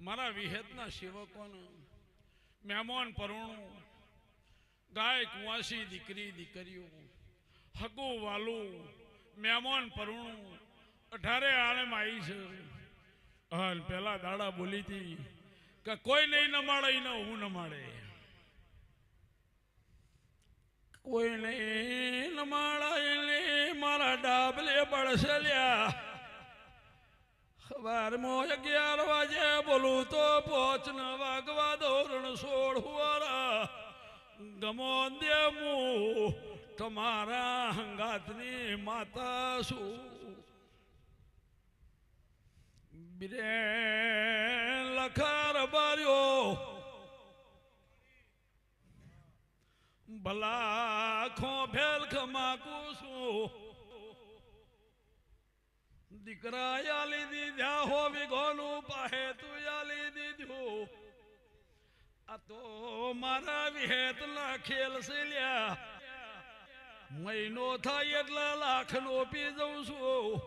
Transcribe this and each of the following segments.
મારા વિહેતના સેવકોને, મહેમાન પરુણું ગાય કુંવાસી દીકરી, દીકરીઓ હકો વાલું, મહેમાન પરુણું, અઢારે આળેમાં આવી છે. હાલ પેલા દાડા બોલી હતી કે કોઈ નહીં નમાડે ને હું નમાડે. કોઈ નહીં નમાડાય મારા ડાબલે બળસલ્યા. સવારમાં અગિયાર વાગે બોલું તો પોચ ન વાગવા ધોરણ સોળ હુવારા. ગમો દેમું, તમારા હંગાતની માતા શું? બીરે લખાર બાર્યો. ભલા ખો ભેલ ખમાકું છું. દીકરા યાલી દીધા હો વિઘોનું પાહે તું યાલી દીધું. આ તો મારા વિહેતના ખેલ છે લ્યા. મહિનો થાય એટલા લાખ નો પી જઉં છું.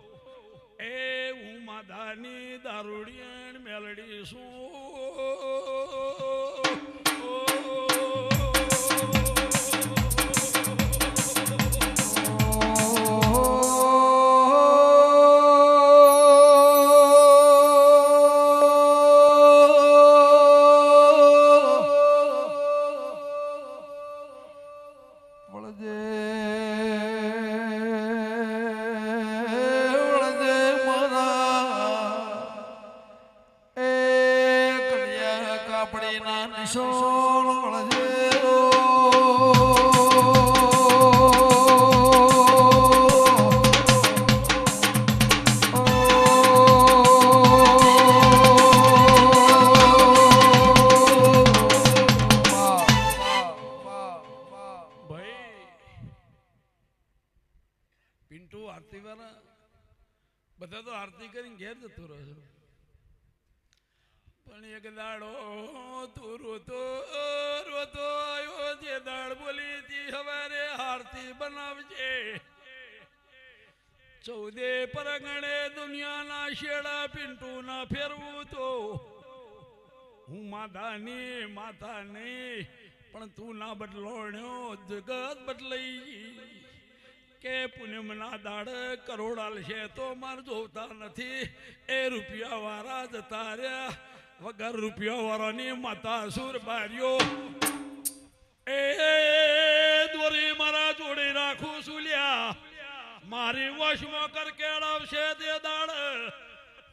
એ હું માધાની દારૂડિયણ મેલડી છું. વળજે પિન્ટુ આરતી બધા તો આરતી કરીને ઘેર જતો રહે છે. પણ એક દાડો તું રોતો રોતો આવ્યો જે દાળ બોલી હતી, હવારે આરતી બનાવજે. ચૌદે પરગણે દુનિયાના શેડા પિન્ટુ ના ફેરવું તો. હું માતાની માતા નહીં પણ તું ના બદલોણ્યો, જગત બદલાઈ કે પૂનમના દાડ કરોડાલ છે તો માર જોતા નથી. એ રૂપિયા વાળા જતા રહ્યા. વગર રૂપિયા વાળાની માતા સુર બાર્યો. એ દોરી મારા જોડે રાખું સુલ્યા મારી વશમાં કર કેળવશે તે દાડ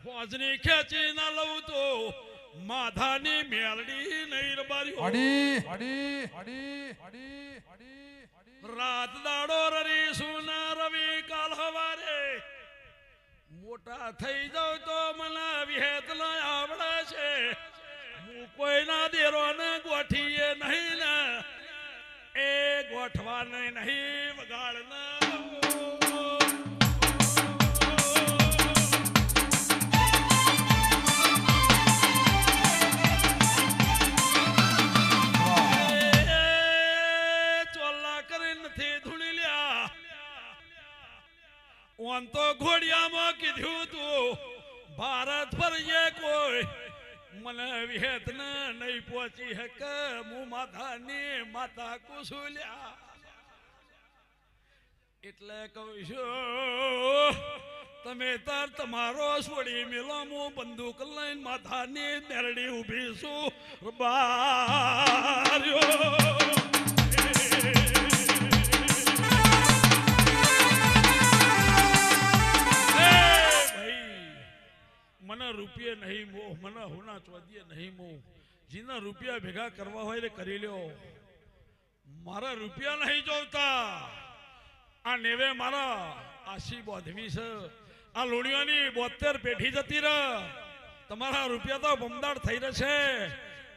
હોજની ખેંચી ના લઉં તો માધાની મેલડી નહીં હડી હડી હડી હડી હડી રાત દાડો રરી સુના રવિ કાલ હવારે. મોટા થઈ જાવ તો મને વિહેત ન આવડે છે. હું કોઈના દેરો ને ગોઠીએ નહીં ને. એ ગોઠવાને નહીં. ઓન તો ઘોડિયામાં કીધું તું ભારત ફરજે કોઈ મને વિહેત ને નહીં પહોંચી હક હું માથાની માતા કુસુલ્યા એટલે કહું છું, તમે તાર તમારો છોડી મેલો, હું બંદૂક લઈને માથાની મેરડી ઊભી છું બાર્યો રૂપિયે નહીં મોહ મને હોના ચોધીએ નહીં મોહ જીના રૂપિયા ભેગા કરવા હોય કરી લ્યો. મારા રૂપિયા નહીં જોતા આ નેવે મારા આશી બોધવી છે. આ લોણીઓની બોતેર પેઢી જતી રહે. તમારા રૂપિયા તો બમદાર થઈ રહેશે.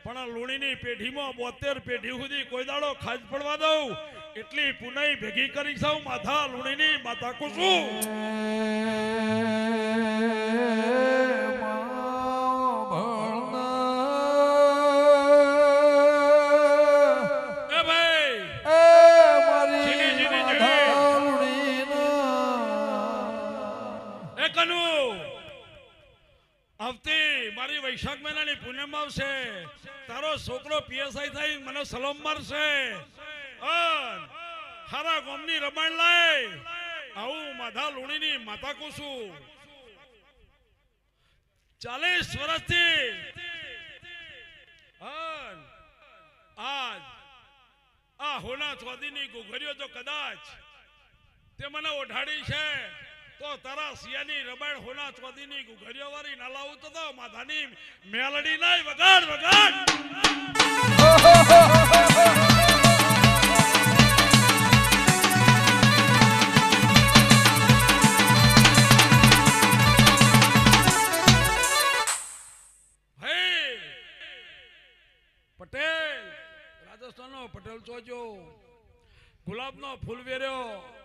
પણ આ લોણીની પેઢીમાં બોતેર પેઢી સુધી કોઈ દાડો ખાજ પડવા દઉં. એટલી પુનઈ ભેગી કરી સૌ માથા લોણીની માથા કુસુમ. આવતી, મારી વૈશાખ મહિનાની પૂનમ આવશે. તારો છોકરો પીએસઆઈ થઈ મને સલામ મારશે. હારા ગોમની રમાણ લાય. આવું માધા લુણીની માતા કુસું ચાલીસ વર્ષથી આજ આ હોના ચોધીની ગુઘરીઓ તો કદાચ તે મને ઓઢાડી છે. તો તારા સિયાની રબાડ હોના ચોદીની ગુઘરીઓ વાળી તો તો માથાની મેલડી નાય વગાડ વગાડ. પટેલ, રાજસ્થાનનો પટેલ ચોજો ગુલાબનો ફૂલ વેર્યો.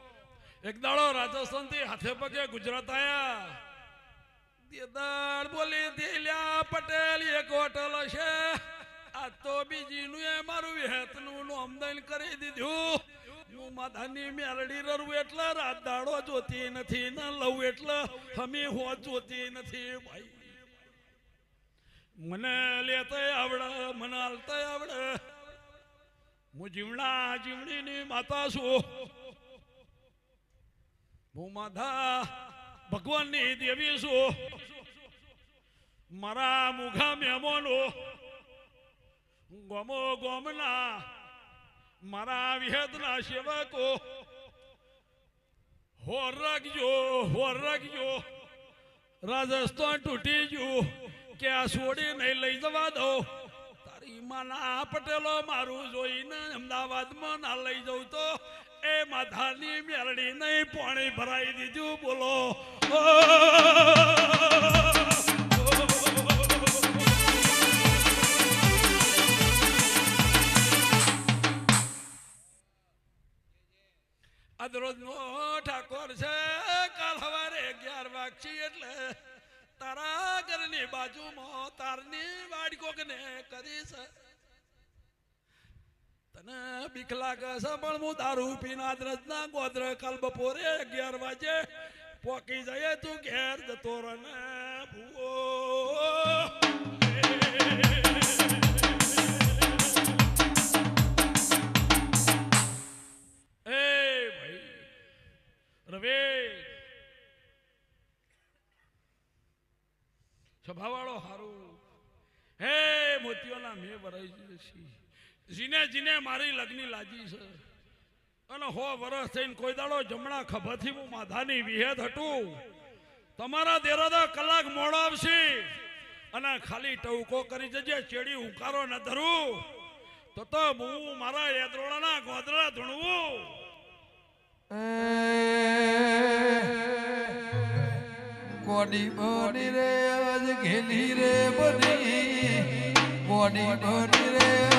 એક દાડો રાજસ્થાનથી હાથે પગે ગુજરાત આયા. દેદાળ બોલી દેલ્યા પટેલ, એક હોટલ છે આ તો બીજી નું એ મારું વેતનું નું આમદન કરી દીધું. હું માધાની મેલડી રરું એટલે રાત દાડો જોતી નથી, ન લઉં એટલે હમી હો જોતી નથી ભાઈ. મને લેતા આવડે, મને હાલતે આવડે. હું જીવણા જીવણીની માતા છું. હું માધા ભગવાનની દેવી છું. મારા મુખા મહેમાનો ગોમો ગોમના, મારા વિહેદના સેવકો. હોર રાખજો હોર રાખજો. રાજસ્થાન તૂટી ગયું કે આ છોડી નહીં લઈ જવા દો. તારી માના પટેલો મારું જોઈને અમદાવાદમાં ના લઈ જવું તો એ માથાની મેળડી નહીં, પાણી ભરાઈ દીધું, બોલો. અદરોજ નો ઠાકોર છે, કાલ સવારે અગિયાર વાગશી એટલે તારા ઘરની બાજુમાં તારની વાડકોક ને છે. તને બીક લાગે છે, પણ હું દારૂ પીના દ્રજના ગોદર કાલ બપોરે અગિયાર વાગે પોકી જઈએ તું ઘેર જતો રહે ભૂવો. રવે સ્વભાવવાળો હારું. હે, મોતીઓના મેં ભરાઈ જશે જીને જીને મારી લગ્ની લાજી છે. અને હો વરસ થઈને કોઈ દાડો જમણા ખભાથી હું માધાની વિહેદ હતું તમારા દેરાદા કલાક મોડો આવશે. અને ખાલી ટવકો કરી જજે, ચેડી ઉકારો ન ધરું. તો તો હું મારા યદ્રોળાના ગોદરા ધૂણવું. કોડી બોડી રે, આજ ઘેલી રે બની. કોડી બોડી રે